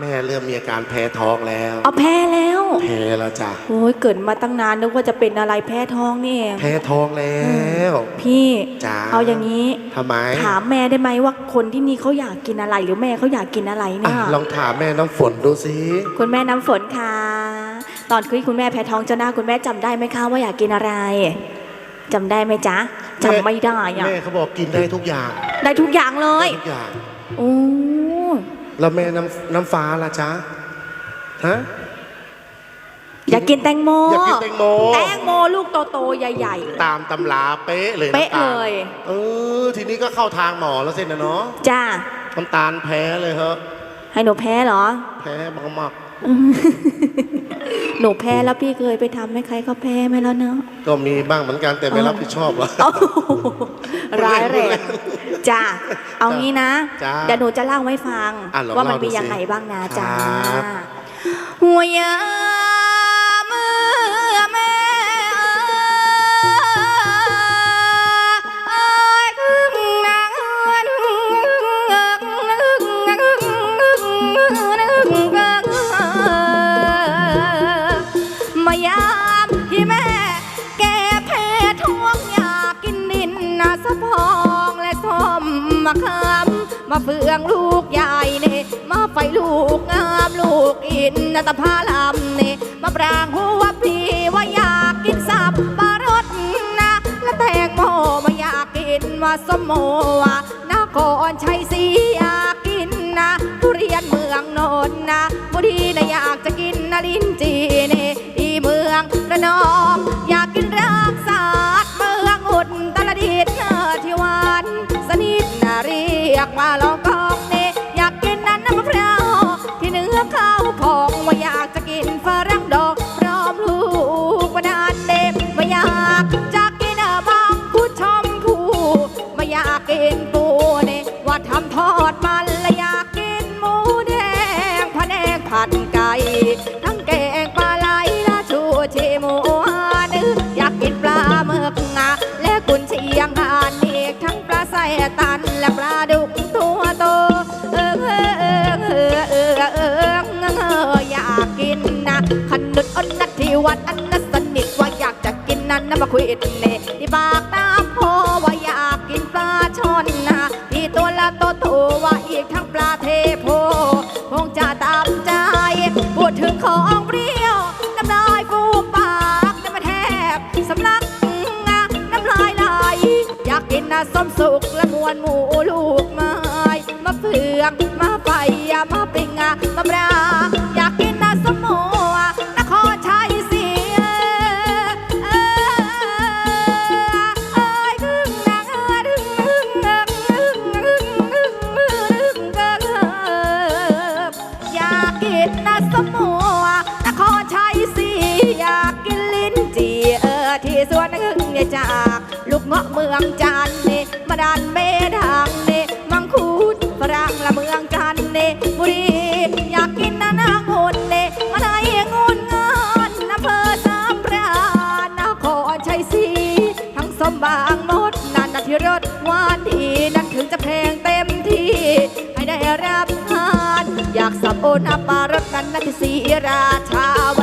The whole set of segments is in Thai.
แม่เริ่มมีอาการแพ้ท้องแล้ว เอาแพ้แล้วแพ้แล้วจ้ะโอ้ยเกิดมาตั้งนานนึกว่าจะเป็นอะไรแพ้ท้องนี่เองแพ้ท้องแล้ว พี่จ้าเอาอย่างนี้ทำไมถามแม่ได้ไหมว่าคนที่นี่เขาอยากกินอะไรหรือแม่เขาอยากกินอะไรอะเนี่ยลองถามแม่น้ำฝนดูสิคุณแม่น้ำฝนค่ะ ตอนที่คุณแม่แพ้ท้องเจ้าหน้าคุณแม่จำได้ไหมคะว่าอยากกินอะไรจำได้ไหมจ๊ะจำไม่ได้อะแม่เขาบอกกินได้ทุกอย่าง ได้ทุกอย่างเลได้ยทุกอย่างโอ้ แล้วแม่น้ำน้ำฟ้าล่ะจ๊ะฮะ อยากกินแตงโม อยากกินแตงโม แตงโมลูกโตๆใหญ่ตามตำราเป๊ะเลยเป๊ะน้ำตาเลยเออ ทีนี้ก็เข้าทางหมอแล้วสินะเนาะๆจ้าน้ำตาลแพ้เลยเหรอให้หนูแพ้เหรอ แพ้มาก หนูแพ้แล้วพี่เคยไปทำให้ใครเขาแพ้ไหมแล้วเนาะๆก็มีบ้างเหมือนกันแต่ไม่รับผิดชอบหรอกโอ้โหร้ายแรงจ้าเอางี้นะ จ้าเดี๋ยวหนูจะเล่าให้ฟัง อะลองว่ามันเล่าดูมีสิยังไงบ้างนะจ้าครับ หัวยา มมะขามมาเฟืองลูกใหญ่เน่มาไฟลูกงามลูกอินนาตะพาลำเน่มาปรางหัวพี่ว่าอยากกินสับปะรดนะและแตงโมมาอยากกินว่าสมโมวะนครชัยศรี ทั้งแกงปลาไหลและชูชีหมูนึอยากกินปลาเมือกงาและกุนเชียงหานอีกทั้งปลาใส่ตันและปลาดุกตัวโตเออเออเออเออเออเอออยากกินนะขนุนอนนัทที่วัดอันนัสนิทว่าอยากจะกินนั้นนะมาคุยเน่ที่ปากตาำพอว่าอยากกินปลาช่อนนะที่ตัวละตัวโตว่าอีกทั้ง นหมูลูกไม้มาเฟืองมะไฟมาปิงมาปราอยากกินนะสมอนครรน้ยดึงนางเกิบอยากกินนะสมอนครชัยศรีอยากกินลิ้นจีเอที่สวนหึงเนี่ยจ้า เงาะเมืองจันทร์นี่มาดันเมดังเนมังคุดฝรั่งละเมืองจันทร์นี่บุรีอยากกินนะนางหุ่นนี่มาไหนงุนงอนอำเภอสามพรานนครชัยศรีทั้งสมบางมดนันนที่รสหวานดีนั่นถึงจะเพลงเต็มที่ ให้ได้รับทาน อยากสับโอนอัปปารสนันนัทศรีราชาว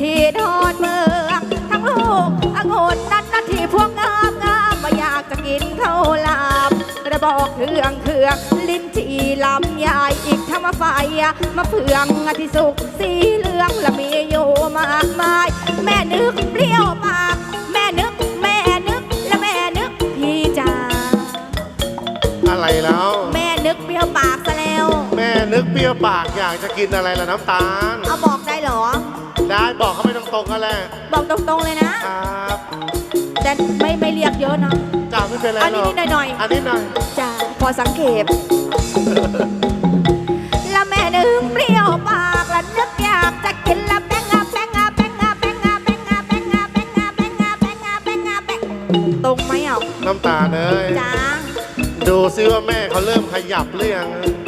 เด็กะทิทอดเมือง ทั้งลูกองุ่นนั้นนาที่พวกงามงามว่าอยากจะกินข้าวหลามกระบอกเครื่องเครื่องลิ้นจี่ลำใหญ่อีกทั้งมาไฟมาเฟืองอาทิสุกสีเหลืองและมีอยู่มากมาย แม่นึกเปรี้ยวปากแม่นึกแม่นึกและแม่นึกพี่จ๋าอะไรแล้ว แม่นึกเปรี้ยวปากซะแล้ว แม่นึกเปรี้ยวปากอยากจะกินอะไรล่ะน้ำตาล เอาบอกได้เหรอ ได้บอกเขาไม่ตรงๆกันแหละบอกตรงๆเลยนะ ครับแต่ไม่ไม่เรียกเยอะนะจ้าไม่เป็นไรอันหรนี้อกนิดหน่อยๆอันนี้หน่อยจ้าพอสังเกตแล้วแม่นึกเปรี้ยวปากแล้วนึกอยากจะกินละแป้งอะแป้งอะแป้งอะแป้งอะแป้งอะแป้งอะแป้งอะแป้งอะแป้งอะแป้งอะแป้งตรงไหมอะน้ำตาลเอ้ยจ้าดูซิว่าแม่เขาเริ่มขยับหรือยังยังเลย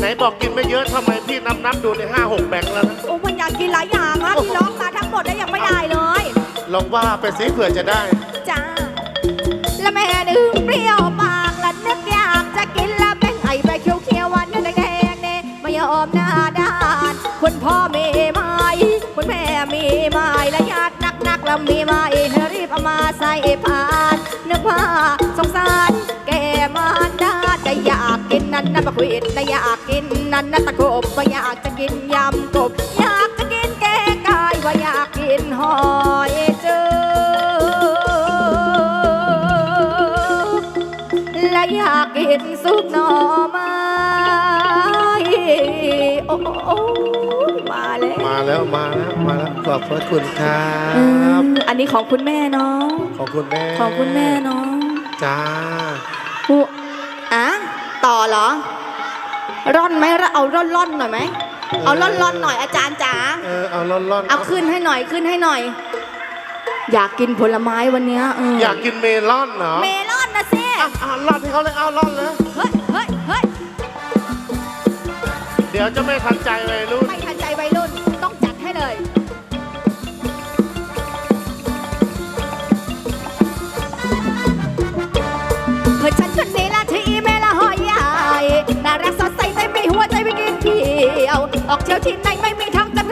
ไหนบอกกินไม่เยอะทำไมพี่นับนับดูในห้าหกแบงค์แล้วนะ โอ้มันอยากกินหลายอย่างอะที่ร้องมาทั้งหมดแล้วยังไม่ได้เลย ลองว่าไปสิเผื่อจะได้ จ้า แล้วแม่ดึงเปรี้ยวปากและนึกอยากจะกินแล้วเป็นไอ้ใบเขียวเขียวๆหวันแดงๆเนี่ยไม่ยอมหน้าด้านคุณพ่อมีไหมคุณแม่มีไหมและญาตินักนักๆแล้วมีไหมให้รีบเอามาใส่พานนึกว่า ดาแต่อยากกินนั้นนะบักวิดแต่อยากกินนั้นนะตะกบว่าอยากจะกินยำกบ อยากจะกินแกงไก่ว่าอยากกินหอยเจอและอยากกินซุปหน่อไม้โอ้โอ้มาแล้วมาแล้วมาแล้วมาแล้วขอบพระคุณครัอืบมอันนี้ของคุณแม่เนาะขอบคุณแม่ ของคุณแม่เนาะจ้าอุอะต่อ เหรอ ร่อนไหมเอาร่อนร่อนๆหน่อยไหมเอาร่อนร่อนๆหน่อยอาจารย์จ๋าเออเอาร้อนร้อนเอาขึ้นให้หน่อยขึ้นให้หน่อย อยากกินผลไม้วันเนี้ยเอออยากกินเมลอนเหรอเมลอนนะเซ่อะอะร้อนให้เขาเลยเอาร้อนเลยเฮ้ยเฮ้ยเฮ้ยเดี๋ยวจะไม่ทันใจเลยรุ่นไม่ทันใจวัยรุ่น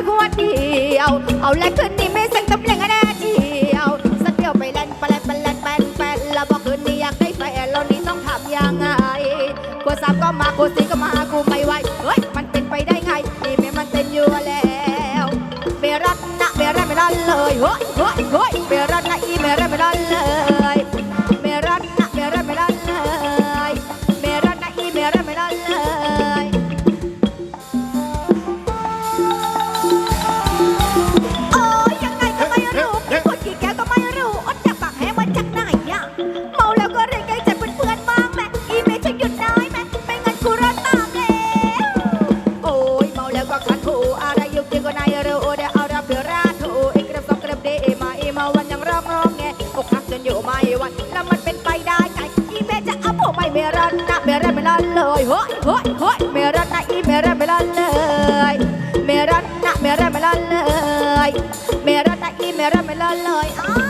ขวดเดียว เอาและคืนนี้ไม่เซ็งตำแหน่งแน่เที่ยวสักเดียวไปเล่นไปเล่นไปเล่นแปนแปนแล้วบอกคืนนี้อยากได้แฟนแล้วนี้ต้องทำยังไงกลัวสามก็มากูสี่ก็มากูไม่ไหวเฮ้ยมันเป็นไปได้ไงนี่แม่มันเป็นอยู่แล้วเบรัตนะเบรัตไม่รันเลยเฮ้ยเฮ้ยเฮ้ยเบรัตนะอีเบรัตไม่รันเลย อะไรยุกยิกก็นายเรู้เดี๋ยวเอารับเดี๋ยราดหูอีกระสอบกระเดมาอีมาวันยังร้องร้องแงอกหักจนอยู่ไม่ไหวันแล้วมันเป็นไปได้ไงอีเมจะเอาผมไปเมรันนะเมรันไม่รันเลยเฮ้ยเฮ้ยเฮ้ยเมรันนะอีเมรันไม่รันเลยเมรันนะเมรันไม่รันเลยเมรันนะอีเมรันไม่รันเลยอ้า